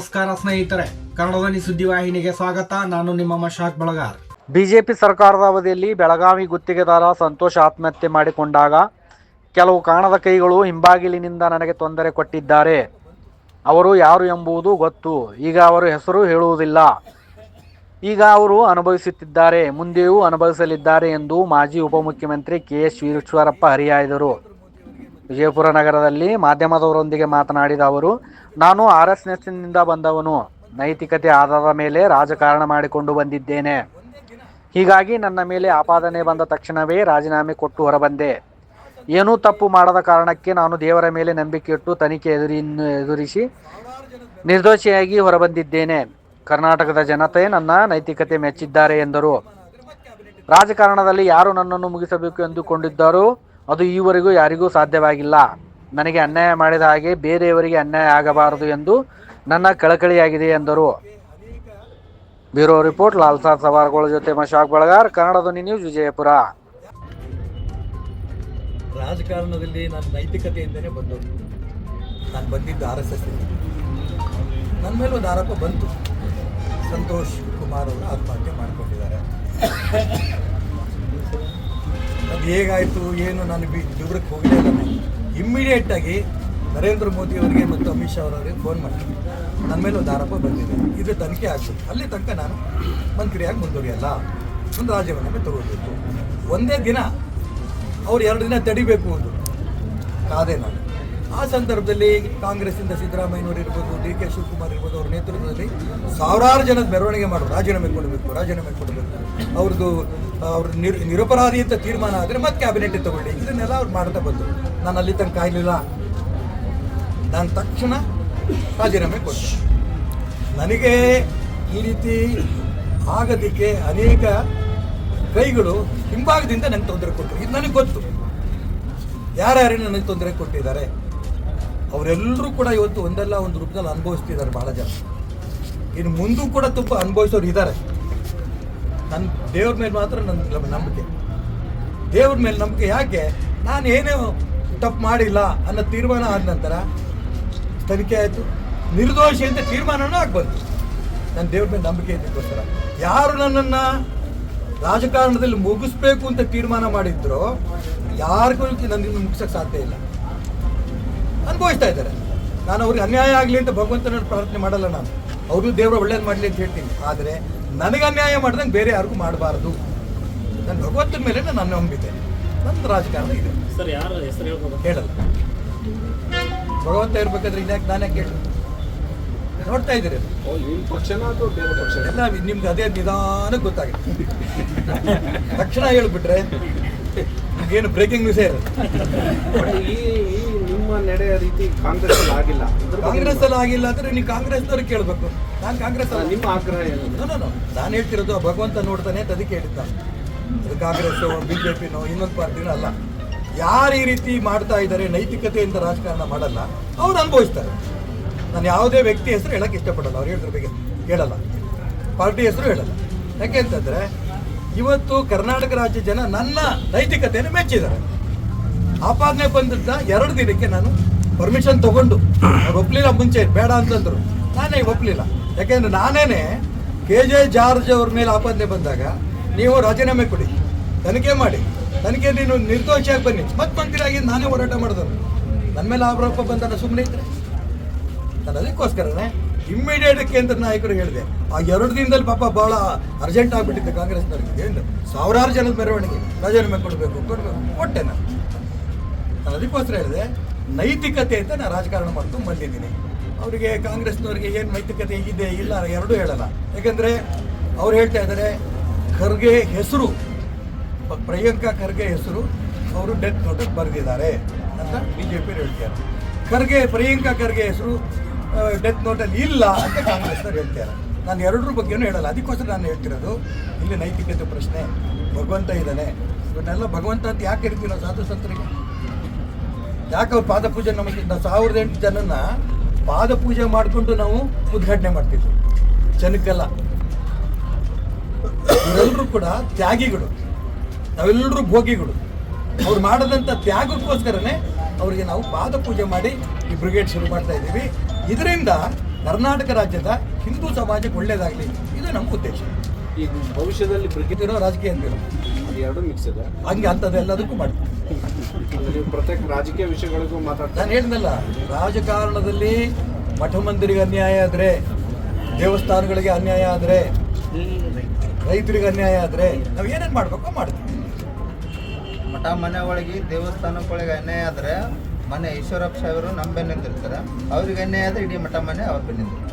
ಸ್ನೇಹಿತರೆ ಕನ್ನಡಧ್ವನಿ ಸುದ್ದಿವಾಹಿನಿಗೆ ಸ್ವಾಗತ. ನಾನು ನಿಮ್ಮ ಮಶಾಕ್ ಬಳಗಾರ್. ಬಿಜೆಪಿ ಸರ್ಕಾರದ ಅವಧಿಯಲ್ಲಿ ಬೆಳಗಾವಿ ಗುತ್ತಿಗೆದಾರ ಸಂತೋಷ್ ಆತ್ಮಹತ್ಯೆ ಮಾಡಿಕೊಂಡಾಗ ಕೆಲವು ಕಾಣದ ಕೈಗಳು ಹಿಂಬಾಗಿಲಿನಿಂದ ನನಗೆ ತೊಂದರೆ ಕೊಟ್ಟಿದ್ದಾರೆ. ಅವರು ಯಾರು ಎಂಬುದು ಗೊತ್ತು. ಈಗ ಅವರು ಹೆಸರು ಹೇಳುವುದಿಲ್ಲ. ಈಗ ಅವರು ಅನುಭವಿಸುತ್ತಿದ್ದಾರೆ. ಮುಂದೆಯೂ ಅನುಭವಿಸಲಿದ್ದಾರೆ ಎಂದು ಮಾಜಿ ಉಪಮುಖ್ಯಮಂತ್ರಿ ಕೆ ಎಸ್ ವೀರೇಶ್ವರಪ್ಪ ಹರಿಹಾಯ್ದರು. ವಿಜಯಪುರ ನಗರದಲ್ಲಿ ಮಾಧ್ಯಮದವರೊಂದಿಗೆ ಮಾತನಾಡಿದ ಅವರು, ನಾನು ಆರ್ ಎಸ್ ಎಸ್ನಿಂದ ಬಂದವನು. ನೈತಿಕತೆ ಆಧಾರದ ಮೇಲೆ ರಾಜಕಾರಣ ಮಾಡಿಕೊಂಡು ಬಂದಿದ್ದೇನೆ. ಹೀಗಾಗಿ ನನ್ನ ಮೇಲೆ ಆಪಾದನೆ ಬಂದ ತಕ್ಷಣವೇ ರಾಜೀನಾಮೆ ಕೊಟ್ಟು ಹೊರಬಂದೆ. ಏನೂ ತಪ್ಪು ಮಾಡದ ಕಾರಣಕ್ಕೆ ನಾನು ದೇವರ ಮೇಲೆ ನಂಬಿಕೆ ಇಟ್ಟು ತನಿಖೆ ಎದುರಿ ಎದುರಿಸಿ ನಿರ್ದೋಷಿಯಾಗಿ ಹೊರಬಂದಿದ್ದೇನೆ. ಕರ್ನಾಟಕದ ಜನತೆ ನನ್ನ ನೈತಿಕತೆ ಮೆಚ್ಚಿದ್ದಾರೆ ಎಂದರು. ರಾಜಕಾರಣದಲ್ಲಿ ಯಾರು ನನ್ನನ್ನು ಮುಗಿಸಬೇಕು ಎಂದುಕೊಂಡಿದ್ದಾರೋ? ಅದು ಈವರೆಗೂ ಯಾರಿಗೂ ಸಾಧ್ಯವಾಗಿಲ್ಲ. ನನಗೆ ಅನ್ಯಾಯ ಮಾಡಿದ ಹಾಗೆ ಬೇರೆಯವರಿಗೆ ಅನ್ಯಾಯ ಆಗಬಾರದು ಎಂದು ನನ್ನ ಕಳಕಳಿಯಾಗಿದೆ ಎಂದರು. ಬ್ಯೂರೋ ರಿಪೋರ್ಟ್ ಲಾಲ್ಸಾದ್ ಸವಾರ್ಗಳ ಜೊತೆ ಮಶಾಕ್ ಬಳಗಾರ್, ಕನ್ನಡ ಧ್ವನಿ ನ್ಯೂಸ್, ವಿಜಯಪುರ. ರಾಜಕಾರಣದಲ್ಲಿ ನಾನು ನೈತಿಕತೆಯಿಂದಲೇ ಬಂದವರು ನಾನು ಬಂದಿದ್ದು ಆರ್ ಎಸ್ ಎಸ್ ನನ್ನ ಮೇಲೆ ಒಂದು ಆರೋಪ ಬಂತು. ಸಂತೋಷ್ ಕುಮಾರ್ ಅವರು ಆತ್ಮಹತ್ಯೆ ಮಾಡಿಕೊಂಡಿದ್ದಾರೆ. ಅದು ಹೇಗಾಯಿತು, ಏನು, ನಾನು ಬಿ ವಿವರಕ್ಕೆ ಹೋಗಲೇ ಇಲ್ಲ ಇಮ್ಮಿಡಿಯೇಟಾಗಿ ನರೇಂದ್ರ ಮೋದಿ ಅವರಿಗೆ ಮತ್ತು ಅಮಿತ್ ಶಾ ಅವರವರಿಗೆ ಫೋನ್ ಮಾಡಿ ನನ್ನ ಮೇಲೆ ಒಂದು ಆರೋಪ ಬಂದಿದೆ. ಇದು ತನಿಖೆ ಆಗ್ಬೇಕು ಅಲ್ಲಿ ತನಕ ನಾನು ಮಂತ್ರಿಯಾಗಿ ಮುಂದುವರಿಯಲ್ಲ. ಒಂದು ರಾಜೀನಾಮೆ ತಗೋಬೇಕು ಒಂದೇ ದಿನ ಅವ್ರು ಎರಡು ದಿನ ತಡಿಬೇಕು ಒಂದು ಕಾದೆ ನಾನು. ಆ ಸಂದರ್ಭದಲ್ಲಿ ಕಾಂಗ್ರೆಸ್ಸಿಂದ ಸಿದ್ದರಾಮಯ್ಯನವರು ಇರ್ಬೋದು, ಡಿ ಕೆ ಶಿವಕುಮಾರ್ ಇರ್ಬೋದು, ಅವ್ರ ನೇತೃತ್ವದಲ್ಲಿ ಸಾವಿರಾರು ಜನದ ಮೆರವಣಿಗೆ ಮಾಡೋರು ರಾಜೀನಾಮೆ ಕೊಡಬೇಕು ರಾಜೀನಾಮೆ ಕೊಡಬೇಕು. ಅವ್ರದ್ದು ಅವ್ರ ನಿರ್, ನಿರಪರಾಧಿ ಅಂತ ತೀರ್ಮಾನ ಆದರೆ ಮತ್ತೆ ಕ್ಯಾಬಿನೆಟ್ ತಗೊಳ್ಳಿ ಇದನ್ನೆಲ್ಲ ಅವ್ರು ಮಾಡ್ತಾ ಬಂದರು. ನಾನು ಅಲ್ಲಿ ತನಕ ಕಾಯಲಿಲ್ಲ ನಾನು ತಕ್ಷಣ ರಾಜೀನಾಮೆ ಕೊಟ್ಟೆ. ನನಗೆ ಈ ರೀತಿ ಆಗದಿಕ್ಕೆ ಅನೇಕ ಕೈಗಳು ಹಿಂಭಾಗದಿಂದ ನನಗೆ ತೊಂದರೆ ಕೊಟ್ಟರು. ಇದು ನನಗೆ ಗೊತ್ತು. ಯಾರ್ಯಾರು ನನಗೆ ತೊಂದರೆ ಕೊಟ್ಟಿದ್ದಾರೆ? ಅವರೆಲ್ಲರೂ ಕೂಡ ಇವತ್ತು ಒಂದಲ್ಲ, ಒಂದು ರೂಪದಲ್ಲಿ ಅನುಭವಿಸ್ತಿದ್ದಾರೆ ಭಾಳ ಜನ. ಇನ್ನು ಮುಂದೂ ಕೂಡ ತುಂಬ ಅನುಭವಿಸೋರು ಇದ್ದಾರೆ. ನನ್ನ ದೇವ್ರ ಮೇಲೆ ಮಾತ್ರ ನನ್ನ ನಂಬಿಕೆ. ದೇವ್ರ ಮೇಲೆ ನಂಬಿಕೆ ಯಾಕೆ? ನಾನು ಏನೇ ತಪ್ಪು ಮಾಡಿಲ್ಲ ಅನ್ನೋ ತೀರ್ಮಾನ ಆದ ನಂತರ ತನಿಖೆ ಆಯಿತು. ನಿರ್ದೋಷಿ ಅಂತ ತೀರ್ಮಾನನೂ ಆಗ್ಬಂತು. ನನ್ನ ದೇವ್ರ ಮೇಲೆ ನಂಬಿಕೆ ಇದಕ್ಕೋಸ್ಕರ ಯಾರು ನನ್ನನ್ನು ರಾಜಕಾರಣದಲ್ಲಿ ಮುಗಿಸ್ಬೇಕು ಅಂತ ತೀರ್ಮಾನ ಮಾಡಿದ್ರು, ಯಾರಿಗೂ ನನ್ನಿಂದ ಮುಗಿಸೋಕ್ಕೆ ಸಾಧ್ಯ ಇಲ್ಲ. ಅನುಭವಿಸ್ತಾ ಇದ್ದಾರೆ. ನಾನು ಅವ್ರಿಗೆ ಅನ್ಯಾಯ ಆಗಲಿ ಅಂತ ಭಗವಂತನ ಪ್ರಾರ್ಥನೆ ಮಾಡಲ್ಲ ನಾನು. ಅವರು ದೇವರ ಒಳ್ಳೇದು ಮಾಡಲಿ ಅಂತ ಹೇಳ್ತೀನಿ. ಆದರೆ ನನಗೆ ಅನ್ಯಾಯ ಮಾಡ್ದಂಗೆ ಬೇರೆ ಯಾರಿಗೂ ಮಾಡಬಾರ್ದು. ನಾನು ಭಗವಂತನ ಮೇಲೆ ನಾನು ನಂಬಿದೆ ನನ್ನ ರಾಜಕಾರಣ ಇದೆ. ಸರ್ ಯಾರು ಹೆಸರು ಹೇಳ್ಬೋದು? ಹೇಳಲ್ಲ. ಭಗವಂತ ಇರ್ಬೇಕಾದ್ರೆ ಇನ್ಯಾಕೆ ನಾನೇ ಕೇಳಿ ನೋಡ್ತಾ ಇದ್ದೀರಿ ಎಲ್ಲ ನಿಮ್ಗೆ ಅದೇ ನಿಧಾನಕ್ಕೆ ಗೊತ್ತಾಗುತ್ತೆ. ತಕ್ಷಣ ಹೇಳ್ಬಿಟ್ರೆ ಏನು ಬ್ರೇಕಿಂಗ್ ನ್ಯೂಸೇ ಇರೋದು ಈ ಈ ನಿಮ್ಮ ನಡೆ ರೀತಿ ಕಾಂಗ್ರೆಸ್ ಅಲ್ಲಿ ಆಗಿಲ್ಲ. ಕಾಂಗ್ರೆಸ್ ಅಲ್ಲಿ ಆಗಿಲ್ಲ ಅಂದ್ರೆ ನೀವು ಕಾಂಗ್ರೆಸ್ನವ್ರಿಗೆ ಕೇಳಬೇಕು. ನಾನು ಕಾಂಗ್ರೆಸ್ ಅಲ್ಲ ನಿಮ್ಮ ಆಗ್ರಹ ಏನು. ನಾನು ಹೇಳ್ತಿರೋದು ಭಗವಂತ ನೋಡ್ತಾನೆ ಅಂತ ಅದಕ್ಕೆ ಹೇಳಿದ್ದ. ಅದು ಕಾಂಗ್ರೆಸ್ ಬಿ ಜೆ ಪಿನೋ ಇನ್ನೊಂದು ಪಾರ್ಟಿನೋ ಅಲ್ಲ. ಯಾರು ಈ ರೀತಿ ಮಾಡ್ತಾ ಇದ್ದಾರೆ ನೈತಿಕತೆಯಿಂದ ರಾಜಕಾರಣ ಮಾಡಲ್ಲ ಅವ್ರು ಅನುಭವಿಸ್ತಾರೆ. ನಾನು ಯಾವುದೇ ವ್ಯಕ್ತಿ ಹೆಸರು ಹೇಳಕ್ಕೆ ಇಷ್ಟಪಡಲ್ಲ ಅವ್ರು ಹೇಳಿದ್ರ ಬಗ್ಗೆ ಹೇಳಲ್ಲ ಪಾರ್ಟಿ ಹೆಸರು ಹೇಳಲ್ಲ. ಯಾಕೆ ಅಂತಂದ್ರೆ ಇವತ್ತು ಕರ್ನಾಟಕ ರಾಜ್ಯ ಜನ ನನ್ನ ನೈತಿಕತೆಯನ್ನು ಮೆಚ್ಚಿದ್ದಾರೆ. ಆಪಾದನೆ ಬಂದಿದ್ದ ಎರಡು ದಿನಕ್ಕೆ ನಾನು ಪರ್ಮಿಷನ್ ತಗೊಂಡು. ಅವ್ರು ಒಪ್ಲಿಲ್ಲ ಮುಂಚೆ, ಬೇಡ ಅಂತಂದ್ರು. ನಾನೇ ಒಪ್ಪಲಿಲ್ಲ ಯಾಕೆಂದ್ರೆ ನಾನೇನೆ ಕೆ ಜೆ ಜಾರ್ಜ್ ಅವ್ರ ಮೇಲೆ ಆಪಾದನೆ ಬಂದಾಗ ನೀವು ರಾಜೀನಾಮೆ ಕೊಡಿ, ತನಿಖೆ ಮಾಡಿ, ತನಿಖೆ ನೀನು ನಿರ್ದೋಷಿಯಾಗಿ ಬನ್ನಿ. ಮತ್ತೆ ಮಂತ್ರಿಯಾಗಿ ನಾನೇ ಹೋರಾಟ ಮಾಡಿದ್ರು ನನ್ನ ಮೇಲೆ ಆರೋಪ ಬಂದ ಸುಮ್ಮನೆ ಇದ್ರೆ? ನಾನು ಅದಕ್ಕೋಸ್ಕರನೇ ಇಮ್ಮಿಡಿಯೇಟ್ ಕೇಂದ್ರ ನಾಯಕರು ಹೇಳಿದೆ, ಆ ಎರಡು ದಿನದಲ್ಲಿ ಪಾಪ ಭಾಳ ಅರ್ಜೆಂಟ್ ಆಗಿಬಿಟ್ಟಿದೆ ಕಾಂಗ್ರೆಸ್ನವ್ರಿಗೆ. ಏನು? ಸಾವಿರಾರು ಜನದ ಮೆರವಣಿಗೆ. ರಾಜೀನಾಮೆ ಕೊಡಬೇಕು ಕೊಡಬೇಕು. ಕೊಟ್ಟೆ ನಾನು. ನಾನು ಅದಕ್ಕೋಸ್ಕರ ಹೇಳಿದೆ ನೈತಿಕತೆ ಅಂತ ನಾನು ರಾಜಕಾರಣ ಮಾಡ್ಕೊಂಡು ಬಂದಿದ್ದೀನಿ. ಅವರಿಗೆ ಕಾಂಗ್ರೆಸ್ನವ್ರಿಗೆ ಏನು ನೈತಿಕತೆ ಇದೆ, ಇಲ್ಲ ಎರಡೂ ಹೇಳಲ್ಲ. ಯಾಕೆಂದರೆ ಅವ್ರು ಹೇಳ್ತಾ ಇದ್ದಾರೆ, ಖರ್ಗೆ ಹೆಸರು ಪ್ರಿಯಾಂಕಾ ಖರ್ಗೆ ಹೆಸರು, ಅವರು ಡೆತ್ ನೋಟಿಗೆ ಬರೆದಿದ್ದಾರೆ. ಅಂತ ಬಿ ಜೆ ಪಿ ಹೇಳ್ತಾರೆ ಖರ್ಗೆ, ಪ್ರಿಯಾಂಕಾ ಖರ್ಗೆ ಹೆಸರು ಡೆತ್ ನೋಟಲ್ಲಿ ಇಲ್ಲ ಅಂತ ಕಾಂಗ್ರೆಸ್ನವ್ರು ಹೇಳ್ತಾರೆ ನಾನು ಎರಡರ ಬಗ್ಗೆನೂ ಹೇಳಲ್ಲ, ಅದಕ್ಕೋಸ್ಕರ ನಾನು ಹೇಳ್ತಿರೋದು, ಇಲ್ಲಿ ನೈತಿಕತೆ ಪ್ರಶ್ನೆ, ಭಗವಂತ ಇದ್ದಾನೆ. ಇವನ್ನೆಲ್ಲ ಭಗವಂತ ಅಂತ ಯಾಕೆ ಇರ್ತೀವಿ ನಾವು ಸಾಧು ಸಂತರಿಗೆ? ಯಾಕೆ ಅವ್ರು ಪಾದ ಪೂಜೆ ನಮಗೆ ಸಾವಿರದ ಎಂಟು ಜನನ ಪಾದ ಪೂಜೆ ಮಾಡಿಕೊಂಡು ನಾವು ಉದ್ಘಾಟನೆ ಮಾಡ್ತಿದ್ವಿ. ಜನಕ್ಕೆಲ್ಲ. ಇವರೆಲ್ಲರೂ ಕೂಡ ತ್ಯಾಗಿಗಳು. ನಾವೆಲ್ಲರೂ ಭೋಗಿಗಳು. ಅವ್ರು ಮಾಡದಂಥ ತ್ಯಾಗಕ್ಕೋಸ್ಕರನೇ ಅವರಿಗೆ ನಾವು ಪಾದ ಪೂಜೆ ಮಾಡಿ ಈ ಬ್ರಿಗೇಡ್ ಶುರು ಮಾಡ್ತಾ ಇದ್ದೀವಿ. ಇದರಿಂದ ಕರ್ನಾಟಕ ರಾಜ್ಯದ ಹಿಂದೂ ಸಮಾಜಕ್ಕೆ ಒಳ್ಳೆಯದಾಗಲಿ ಇದು ನಮ್ಮ ಉದ್ದೇಶ. ಈಗ ಭವಿಷ್ಯದಲ್ಲಿ ಬ್ರಿಗೇಡ್ ಇರೋ ರಾಜಕೀಯ ಅಂತ ಎರಡು ಮಿಕ್ಸ್ ಇದೆ. ಹಂಗೆ ಅಂಥದ್ದೆಲ್ಲದಕ್ಕೂ ಮಾಡ್ತೀವಿ ನೀವು ಪ್ರತ್ಯೇಕ ರಾಜಕೀಯ ವಿಷಯಗಳಿಗೂ ಮಾತಾಡ್ತೀನಿ ನಾನು ಹೇಳಿದ್ನಲ್ಲ ರಾಜಕಾರಣದಲ್ಲಿ ಮಠ ಮಂದಿರಿಗೆ ಅನ್ಯಾಯ ಆದರೆ ದೇವಸ್ಥಾನಗಳಿಗೆ ಅನ್ಯಾಯ ಆದರೆ ರೈತರಿಗೆ ಅನ್ಯಾಯ ಆದರೆ ನಾವು ಏನೇನು ಮಾಡಬೇಕು ಮಾಡ್ತೀವಿ. ಮಠ ಮನೆ ಒಳಗೆ ದೇವಸ್ಥಾನಕ್ಕೊಳಗೆ ಅನ್ಯಾಯ ಆದ್ರೆ ಮನೆ ಈಶ್ವರಪ್ಪ ಸಾಹೇಬರು ನಮ್ಮ ಬೆನ್ನಿಂದಿರ್ತಾರೆ ಅವ್ರಿಗೆ ಅನ್ಯಾಯ ಆದ್ರೆ ಇಡೀ ಮಠ ಮನೆ ಅವ್ರ ಬೆನ್ನಿಂದಿರ್ತಾರೆ